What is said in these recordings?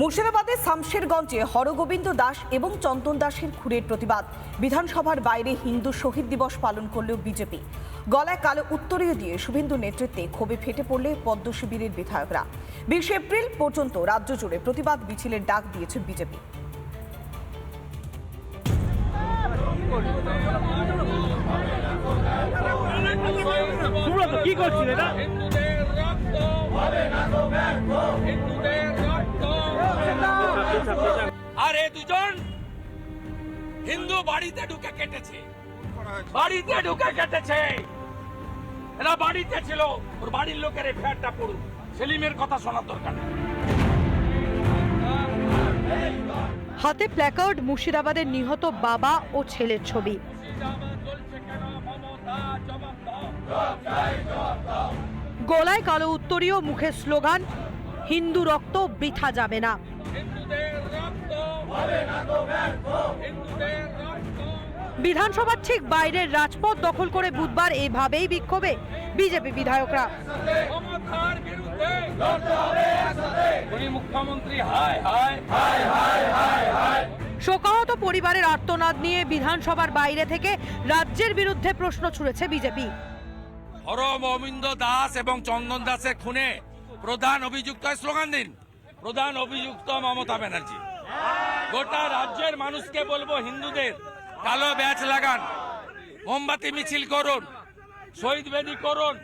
মুর্শিদাবাদের শামশেরগঞ্জে হরগোবিন্দ দাস এবং চন্দন দাসের খুনের প্রতিবাদ। বিধানসভার বাইরে হিন্দু শহীদ দিবস পালন করল বিজেপি। গলায় কালো উত্তরীয় দিয়ে শুভেন্দু নেতৃত্বে ক্ষোভে ফেটে পড়লে পদ্ম শিবিরের বিধায়করা। বিশে এপ্রিল পর্যন্ত রাজ্য জুড়ে প্রতিবাদ মিছিলের ডাক দিয়েছে বিজেপি। কি করছিলে আর এ দুজন হিন্দু বাড়িতে ঢুকে কেটেছে। বাড়িতে ঢুকে কেটেছে। এরা বাড়িতে ছিল ওর বাড়ির লোকের এফআইআরটা পড়ুন সেলিমের কথা শোনার দরকার নেই। হাতে প্ল্যাকার্ড মুর্শিদাবাদের নিহত বাবা ও ছেলের ছবি। গলায় কালো উত্তরীয় মুখে স্লোগান হিন্দু রক্ত বৃথা যাবে না হিন্দুদের রক্ত হবে না তো ব্যর্থ হিন্দুদের রক্ত বিধানসভার ঠিক বাইরের রাজপথ দখল করে বুধবার এভাবেই বিক্ষোভে বিজেপি বিধায়করা। শোকাহত পরিবারের আর্তনাদ নিয়ে বিধানসভার বাইরে থেকে রাজ্যের বিরুদ্ধে প্রশ্ন ছুড়েছে বিজেপি। হরম অমিন্দ দাস এবং চন্দন দাসের খুনে প্রধান অভিযুক্ত স্লোগান দিন। প্রধান অভিযুক্ত মমতা ব্যানার্জি। গোটা রাজ্যের মানুষকে বলব হিন্দুদের কালো ব্যাচ লাগান। মোমবাতি মিছিল করুন। শহীদ বেদি করুন।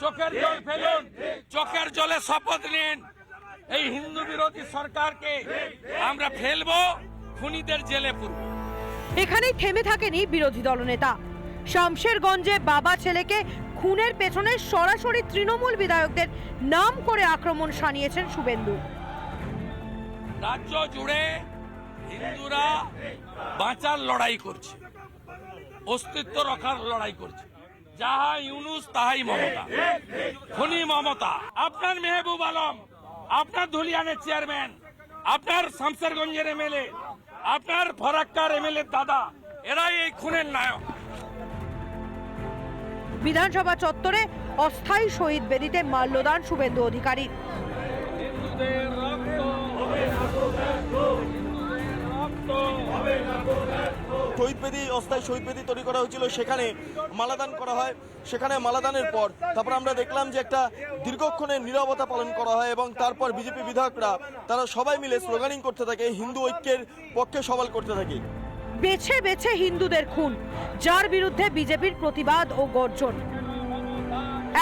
চোখের জল ফেলুন। চোখের জলে শপথ নিন। এই হিন্দু বিরোধী সরকারকে আমরা ফেলব খুনিদের জেলে পুরবো। এখানেই থেমে থাকেনি বিরোধী দলনেতা। শামশেরগঞ্জে বাবা ছেলেকে খুনের পেছনে সরাসরি তৃণমূল বিধায়কদের নাম করে আক্রমণ সানিয়েছেন শুভেন্দু। রাজ্য জুড়ে হিন্দুরা বাঁচার লড়াই করছে অস্তিত্ব রক্ষার লড়াই করছে। যাহা ইউনুস তাহাই মমতা। খনি মমতা। আপনার মেহবুব আলম আপনার ধুলিয়ানের চেয়ারম্যান আপনার শামসেরগঞ্জের এমএলএ আপনার ফরাক্কার এমএলএ দাদা এরাই এই খুনের নায়ক। বিধানসভা চত্বরে অস্থায়ী শহীদ বেদিতে মাল্যদান শুভেন্দু অধিকারী বেদি অস্থায়ী শহীদ বেদি তৈরি করা হয়েছিল। সেখানে মালাদান করা হয়। সেখানে মালাদানের পর তারপর আমরা দেখলাম যে একটা দীর্ঘক্ষণের নীরবতা পালন করা হয় এবং তারপর বিজেপি বিধায়করা, তারা সবাই মিলে স্লোগানিং করতে থাকে, হিন্দু ঐক্যের পক্ষে সওয়াল করতে থাকে। বেছে বেছে হিন্দুদের খুন, যার বিরুদ্ধে বিজেপির প্রতিবাদ ও গর্জন।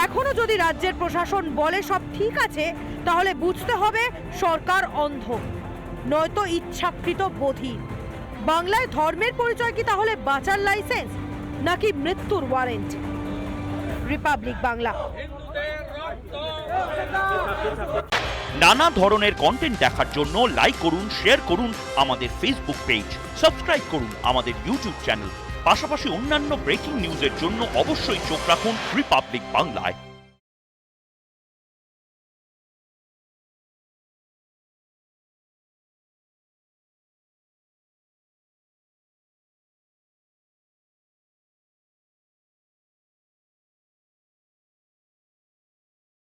এখনও যদি রাজ্যের প্রশাসন বলে সব ঠিক আছে, তাহলে বুঝতে হবে সরকার অন্ধ, নয়তো ইচ্ছাকৃত বধির। বাংলায় ধর্মের পরিচয় কি তাহলে বাঁচার লাইসেন্স নাকি মৃত্যুর ওয়ারেন্ট রিপাবলিক বাংলা নানা ধরনের কন্টেন্ট দেখার জন্য লাইক করুন শেয়ার করুন আমাদের ফেসবুক পেজ সাবস্ক্রাইব করুন আমাদের ইউটিউব চ্যানেল পাশাপাশি অন্যান্য ব্রেকিং নিউজের জন্য অবশ্যই চোখ রাখুন রিপাবলিক বাংলায়